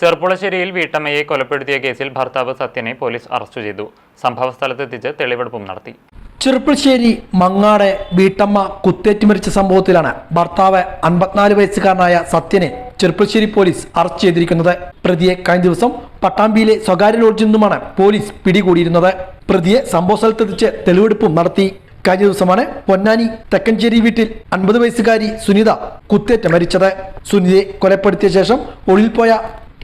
ചെർപ്പുളശ്ശേരിയിൽ വീട്ടമ്മയെ കൊലപ്പെടുത്തിയ കേസിൽ ഭർത്താവ് സത്യനെ പോലീസ് അറസ്റ്റ് ചെയ്തു. സംഭവസ്ഥലത്തെത്തിച്ച് തെളിവെടുപ്പും നടത്തി. ചെറുപ്പശ്ശേരി മങ്ങാട് വീട്ടമ്മ കുത്തേറ്റ് മരിച്ച സംഭവത്തിലാണ് ഭർത്താവ് അൻപത്തിനാല് വയസ്സുകാരനായ സത്യനെ ചെറുപ്പശ്ശേരി പോലീസ് അറസ്റ്റ് ചെയ്തിരിക്കുന്നത്. പ്രതിയെ കഴിഞ്ഞ ദിവസം പട്ടാമ്പിയിലെ സ്വകാര്യ ലോഡ്ജിൽ നിന്നുമാണ് പോലീസ് പിടികൂടിയിരുന്നത്. പ്രതിയെ സംഭവ സ്ഥലത്തെത്തിച്ച് തെളിവെടുപ്പും നടത്തി. കഴിഞ്ഞ ദിവസമാണ് പൊന്നാനി തെക്കഞ്ചേരി വീട്ടിൽ അൻപത് വയസ്സുകാരി സുനിത കുത്തേറ്റ് മരിച്ചത്. സുനിതയെ കൊലപ്പെടുത്തിയ ശേഷം ഒളിയിൽ പോയ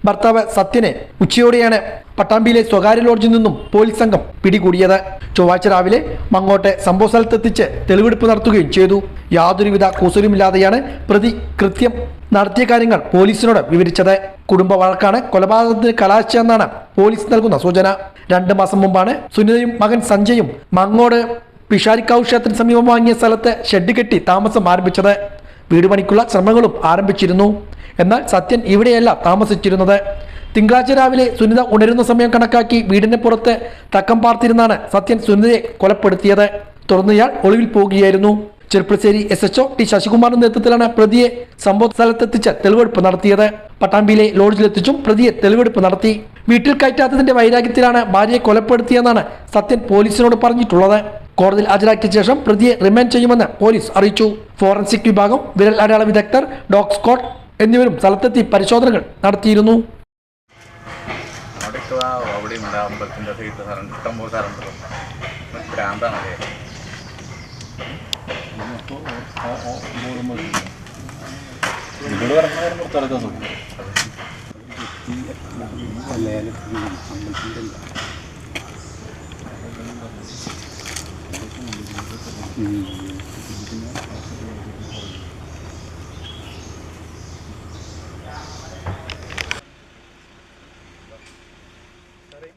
ഭർത്താവ് സത്യനെ ഉച്ചയോടെയാണ് പട്ടാമ്പിയിലെ സ്വകാര്യ ലോഡ്ജിൽ നിന്നും പോലീസ് സംഘം പിടികൂടിയത്. ചൊവ്വാഴ്ച രാവിലെ മങ്ങോട്ടെ സംഭവ സ്ഥലത്തെത്തിച്ച് തെളിവെടുപ്പ് നടത്തുകയും ചെയ്തു. യാതൊരുവിധ കൂസലുമില്ലാതെയാണ് പ്രതി കൃത്യം നടത്തിയ കാര്യങ്ങൾ പോലീസിനോട് വിവരിച്ചത്. കുടുംബ വഴക്കാണ് കൊലപാതകത്തിന് കലാശിച്ചെന്നാണ് പോലീസ് നൽകുന്ന സൂചന. രണ്ട് മാസം മുമ്പാണ് സുനിതയും മകൻ സഞ്ജയും മങ്ങോട് പിഷാരിക്കാവ് ക്ഷേത്രത്തിന് സമീപം വാങ്ങിയ സ്ഥലത്ത് ഷെഡ് കെട്ടി താമസം ആരംഭിച്ചത്. വീട് പണിക്കുള്ള ശ്രമങ്ങളും ആരംഭിച്ചിരുന്നു. എന്നാൽ സത്യൻ ഇവിടെയല്ല താമസിച്ചിരുന്നത്. തിങ്കളാഴ്ച രാവിലെ സുനിത ഉണരുന്ന സമയം കണക്കാക്കി വീടിന് പുറത്ത് തക്കം പാർത്തിരുന്നാണ് സത്യൻ സുനിതയെ കൊലപ്പെടുത്തിയത്. തുടർന്ന് ഇയാൾ ഒളിവിൽ പോകുകയായിരുന്നു ചെറുപ്പശ്ശേരി എസ് എച്ച്ഒ ടി ശശികുമാറിന്റെ നേതൃത്വത്തിലാണ് പ്രതിയെ സംഭവ സ്ഥലത്തെത്തിച്ച് തെളിവെടുപ്പ് നടത്തിയത്. പട്ടാമ്പിയിലെ ലോഡ്ജിലെത്തിച്ചും പ്രതിയെ തെളിവെടുപ്പ് നടത്തി. വീട്ടിൽ കയറ്റാത്തതിന്റെ വൈരാഗ്യത്തിലാണ് ഭാര്യയെ കൊലപ്പെടുത്തിയെന്നാണ് സത്യൻ പോലീസിനോട് പറഞ്ഞിട്ടുള്ളത്. കോടതിയിൽ ഹാജരാക്കിയ ശേഷം പ്രതിയെ റിമാൻഡ് ചെയ്യുമെന്ന് പോലീസ് അറിയിച്ചു. ഫോറൻസിക് വിഭാഗം വിരൽ അടയാള വിദഗ്ധർ ഡോഗ് സ്ക്വാഡ് എന്നിവരും സ്ഥലത്തെത്തി പരിശോധനകൾ നടത്തിയിരുന്നു. അമ്പലത്തിന്റെ